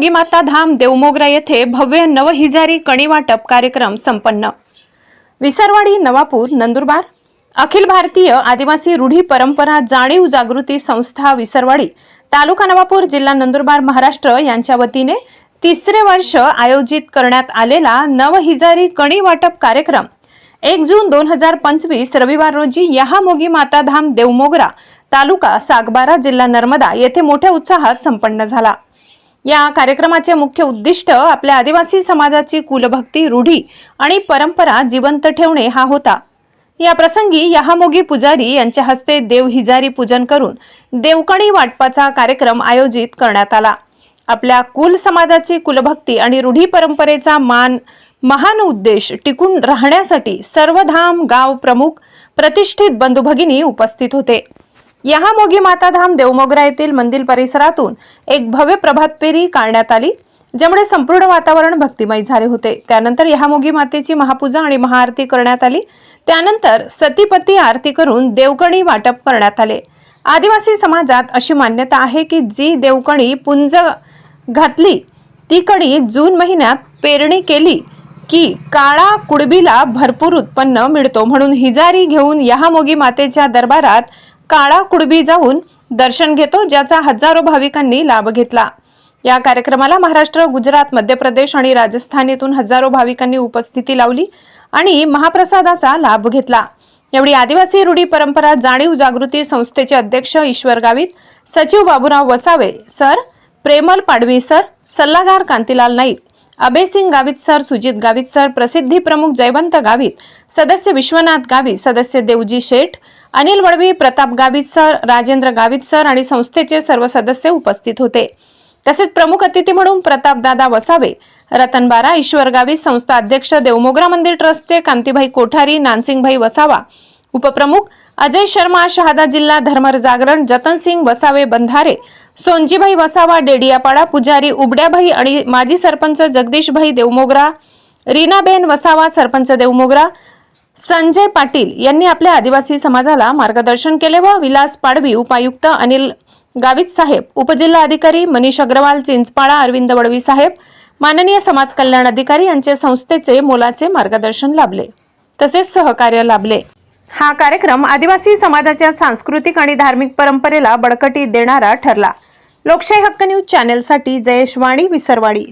मोगी माता धाम देवमोगरा येथे भव्य नवहिजारी कणी वाटप कार्यक्रम संपन्न. विसरवाडी नवापूर नंदुरबार. अखिल भारतीय आदिवासी रूढी परंपरा जाणीव जागृती संस्था विसरवाडी तालुका नवापूर जिल्हा नंदुरबार महाराष्ट्र यांच्या वतीने तिसरे वर्ष आयोजित करण्यात आलेला नवहिजारी कणी वाटप कार्यक्रम. एक जून दोन हजार पंचवीस रविवार रोजी यहामोगी माताधाम देवमोगरा तालुका सागबारा जिल्हा नर्मदा येथे मोठ्या उत्साहात संपन्न झाला. या कार्यक्रमाचे मुख्य उद्दिष्ट आपल्या आदिवासी समाजाची कुलभक्ती रूढी आणि परंपरा जिवंत ठेवणे हा होता. या प्रसंगी यहामोगी पुजारी यांच्या हस्ते देव हिजारी पूजन करून देवकणी वाटपाचा कार्यक्रम आयोजित करण्यात आला. आपल्या कुल समाजाची कुलभक्ती आणि रूढी परंपरेचा मान महान उद्देश टिकून राहण्यासाठी सर्वधाम गाव प्रमुख प्रतिष्ठित बंधू भगिनी उपस्थित होते. यहामोगी माताधाम देवमोगरा येथील मंदिर परिसरातून एक भव्य प्रभात फेरी काढण्यात आली ज्यामुळे संपूर्ण वातावरण भक्तिमय झाले होते. त्यानंतर यहामोगी मातेची महापूजा आणि महाआरती करण्यात आली. त्यानंतर सतीपती आरती करून देवकणी वाटप करण्यात आले. आदिवासी समाजात अशी मान्यता आहे की जी देवकणी पुंज घातली ती कणी जून महिन्यात पेरणी केली की काळा कुडबीला भरपूर उत्पन्न मिळतो म्हणून हिजारी घेऊन यहामोगी मातेच्या दरबारात काळा कुडबी जाऊन दर्शन घेतो ज्याचा हजारो भाविकांनी लाभ घेतला. या कार्यक्रमाला महाराष्ट्र गुजरात मध्य प्रदेश आणि राजस्थान येथून हजारो भाविकांनी उपस्थिती लावली आणि महाप्रसादाचा लाभ घेतला. यावेळी आदिवासी रूढी परंपरा जाणीव जागृती संस्थेचे अध्यक्ष ईश्वर गावित सचिव बाबूराव वसावे सर प्रेमल पाडवी सर सल्लागार कांतीलाल नाईक अभयसिंग गावित सर सुजित गावित सर प्रसिद्धी प्रमुख जयवंत गावित सदस्य विश्वनाथ गावित सदस्य देवजी शेठ अनिल वडवी प्रताप गावित सर राजेंद्र गावित सर आणि संस्थेचे सर्व सदस्य उपस्थित होते. तसेच प्रमुख अतिथी म्हणून प्रतापदादा वसावे रतन बारा ईश्वर गावित संस्था अध्यक्ष देवमोगरा मंदिर ट्रस्टचे कांतीभाई कोठारी नानसिंगभाई वसावा उपप्रमुख अजय शर्मा शहादा जिल्हा धर्मर जागरण जतनसिंग वसावे बंधारे सोनजीभाई वसावा डेडियापाडा पुजारी उबड्याभाई आणि माजी सरपंच जगदीशभाई देवमोगरा रीनाबेन वसावा सरपंच देवमोगरा संजय पाटील यांनी आपल्या आदिवासी समाजाला मार्गदर्शन केले व विलास पाडवी उपायुक्त अनिल गावित साहेब उपजिल्हा अधिकारी मनीष अग्रवाल चिंचपाडा अरविंद वडवी साहेब माननीय समाज कल्याण अधिकारी यांचे संस्थेचे मोलाचे मार्गदर्शन लाभले. तसेच सहकार्य लाभले. हा कार्यक्रम आदिवासी समाजाच्या सांस्कृतिक आणि धार्मिक परंपरेला बळकटी देणारा ठरला. लोकशाही हक्क न्यूज चॅनेलसाठी जयेश वाणी विसरवाडी.